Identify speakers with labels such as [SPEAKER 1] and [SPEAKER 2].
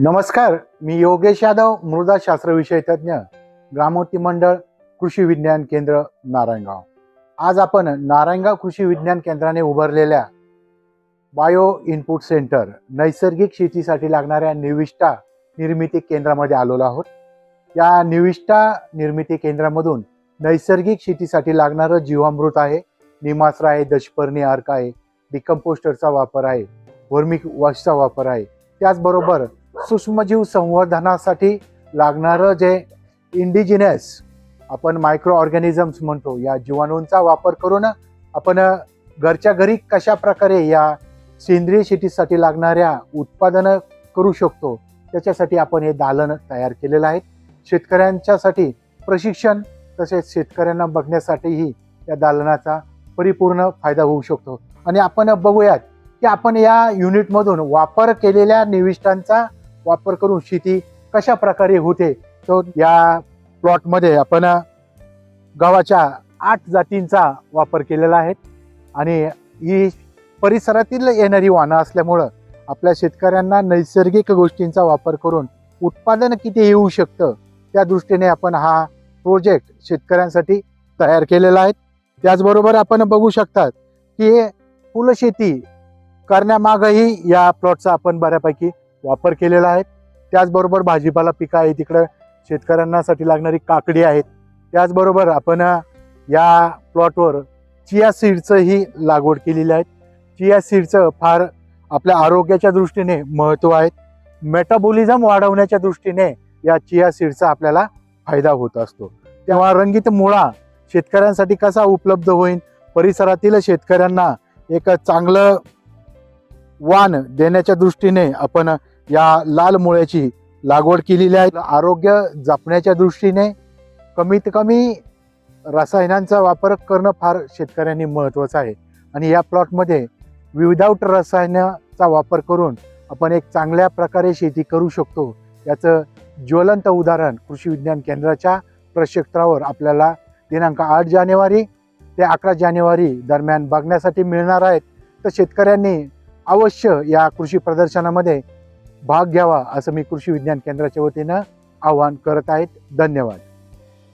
[SPEAKER 1] नमस्कार मी योगेश यादव मृदा शास्त्र विषय तज्ज्ञ ग्रामोती मंडळ कृषी विज्ञान केंद्र नारायणगाव. आज आपण नारायणगाव कृषी विज्ञान केंद्राने उभारलेल्या बायो इनपुट सेंटर नैसर्गिक शेतीसाठी लागणाऱ्या निविष्ठा निर्मिती केंद्रामध्ये आलेलो आहोत. या निविष्ठा निर्मिती केंद्रामधून नैसर्गिक शेतीसाठी लागणारं जीवामृत आहे निमास्त्र आहे दशपर्णी अर्क आहे डिकम्पोस्टरचा वापर आहे वर्मिक वॉशचा वापर आहे. त्याचबरोबर सूक्ष्मजीव संवर्धनासाठी लागणारं जे इंडिजिनस आपण मायक्रो ऑर्गॅनिझम्स म्हणतो या जीवाणूंचा वापर करून आपण घरच्या घरी कशा प्रकारे या सेंद्रिय शेतीसाठी लागणाऱ्या उत्पादनं करू शकतो त्याच्यासाठी आपण हे दालन तयार केलेलं आहे. शेतकऱ्यांच्यासाठी प्रशिक्षण तसेच शेतकऱ्यांना बघण्यासाठीही या दालनाचा परिपूर्ण फायदा होऊ शकतो. आणि आपण बघूयात की आपण या युनिटमधून वापर केलेल्या निविष्टांचा वापर करून शेती कशा प्रकारे होते तो या प्लॉटमध्ये आपण गव्हाच्या आठ जातींचा वापर केलेला आहे. आणि ही परिसरातील येणारी वाहनं असल्यामुळं आपल्या शेतकऱ्यांना नैसर्गिक गोष्टींचा वापर करून उत्पादन किती येऊ शकतं त्या दृष्टीने आपण हा प्रोजेक्ट शेतकऱ्यांसाठी तयार केलेला आहे. त्याचबरोबर आपण बघू शकतात की फुलशेती करण्यामागही या प्लॉटचा आपण बऱ्यापैकी वापर केलेला आहे. त्याचबरोबर भाजीपाला पिकं आहे. तिकडं शेतकऱ्यांनासाठी लागणारी काकडी आहेत. त्याचबरोबर आपण या प्लॉटवर चिया सीडचंही लागवड केलेली आहे. चिया सीडचं फार आपल्या आरोग्याच्या दृष्टीने महत्त्व आहे मेटाबॉलिझम वाढवण्याच्या दृष्टीने या चिया सीडचा आपल्याला फायदा होत असतो. तेव्हा रंगीत मुळा शेतकऱ्यांसाठी कसा उपलब्ध होईल परिसरातील शेतकऱ्यांना एक चांगलं वाण देण्याच्या दृष्टीने आपण या लाल मुळ्याची लागवड केलेली आहे. आरोग्य जपण्याच्या दृष्टीने कमीत कमी रसायनांचा वापर करणं फार शेतकऱ्यांनी महत्त्वाचं आहे. आणि या प्लॉटमध्ये विदाऊट रसायनाचा वापर करून आपण एक चांगल्या प्रकारे शेती करू शकतो. याचं ज्वलंत उदाहरण कृषी विज्ञान केंद्राच्या प्रक्षेत्रावर आपल्याला दिनांक आठ जानेवारी ते अकरा जानेवारी दरम्यान बघण्यासाठी मिळणार आहेत. तर शेतकऱ्यांनी अवश्य या कृषी प्रदर्शनामध्ये भाग घ्यावा असं मी कृषी विज्ञान केंद्राच्या वतीनं आवाहन करत आहेत. धन्यवाद.